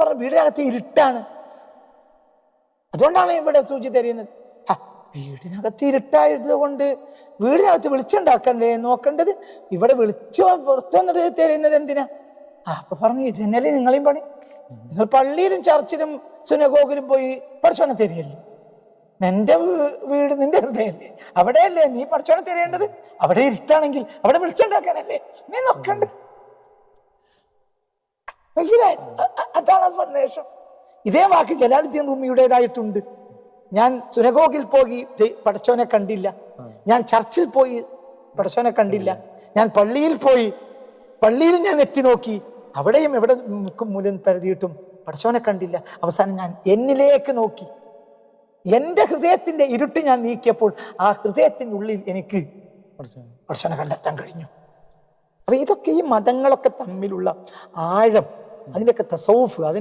പറഞ്ഞ വീടിനകത്ത് ഇരുട്ടാണ്. അതുകൊണ്ടാണ് ഇവിടെ സൂചി തരുന്നത് വീടിനകത്ത് ഇരുട്ടായത് കൊണ്ട് വീടിനകത്ത് വെളിച്ചുണ്ടാക്കണ്ടേ നോക്കേണ്ടത് ഇവിടെ വെളിച്ചം പുറത്തു വന്നിട്ട് തരുന്നത് എന്തിനാ? ആ അപ്പൊ പറഞ്ഞു ഇത് തന്നെയല്ലേ നിങ്ങളെയും പണി. നിങ്ങൾ പള്ളിയിലും ചർച്ചിലും സുനഗോഗിലും പോയി പഠിച്ചോണ തരികയല്ലേ? നിന്റെ വീട് നിന്റെ ഹൃദയല്ലേ? അവിടെയല്ലേ നീ പഠിച്ചോണ തരേണ്ടത്? അവിടെ ഇരുട്ടാണെങ്കിൽ അവിടെ വിളിച്ചുണ്ടാക്കാനല്ലേ നീ നോക്കണ്ടേ. മനസ്സിലായി? അതാണ് സന്ദേശം. ഇതേ വാക്ക് ജലാലുദ്ദീൻ റൂമിയുടേതായിട്ടുണ്ട് ഞാൻ സുനഗോഗിൽ പോയി പടച്ചവനെ പടച്ചോനെ കണ്ടില്ല. ഞാൻ ചർച്ചിൽ പോയി പടച്ചോനെ കണ്ടില്ല. ഞാൻ പള്ളിയിൽ പോയി പള്ളിയിൽ ഞാൻ എത്തി നോക്കി. അവിടെയും എവിടെ മുക്കും മൂലം പരതിയിട്ടും പടച്ചോനെ കണ്ടില്ല. അവസാനം ഞാൻ എന്നിലേക്ക് നോക്കി. എന്റെ ഹൃദയത്തിന്റെ ഇരുട്ട് ഞാൻ നീക്കിയപ്പോൾ ആ ഹൃദയത്തിന്റെ ഉള്ളിൽ എനിക്ക് പടച്ചോനെ കണ്ടെത്താൻ കഴിഞ്ഞു. അപ്പൊ ഇതൊക്കെ ഈ മതങ്ങളൊക്കെ തമ്മിലുള്ള ആഴം അതിന്റെയൊക്കെ തസൗഫ് അതിന്